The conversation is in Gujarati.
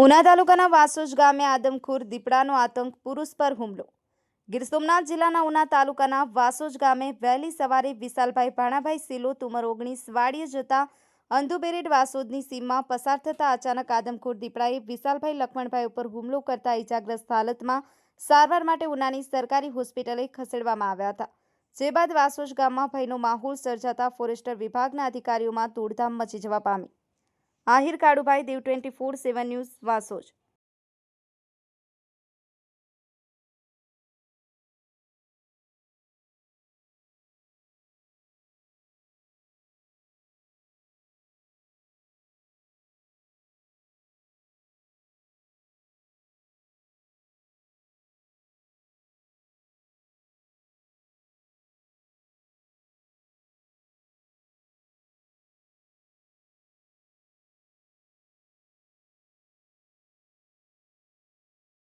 ઉના તાલુકાના વાસોજ ગામે આદમખોર દીપડાનો આતંક, પુરુષ પર હુમલો. ગીર સોમનાથ જિલ્લાના ઉના તાલુકાના વાસોજ ગામે વહેલી સવારે વિશાલભાઈ ભાણાભાઈ સિલોત તુમર ઓગણીસ વાડીએ જતા અંધુબેરેડ વાસોદની સીમમાં પસાર થતા અચાનક આદમખોર દીપડાએ વિશાલભાઈ લખમણભાઈ ઉપર હુમલો કરતા ઇજાગ્રસ્ત હાલતમાં સારવાર માટે ઉનાની સરકારી હોસ્પિટલે ખસેડવામાં આવ્યા હતા. જે બાદ વાસોજ ગામમાં ભયનો માહોલ સર્જાતા ફોરેસ્ટર વિભાગના અધિકારીઓમાં તોડધામ મચી જવા પામી. Ahir Kalubhai Dev twenty four seven news Vasoj.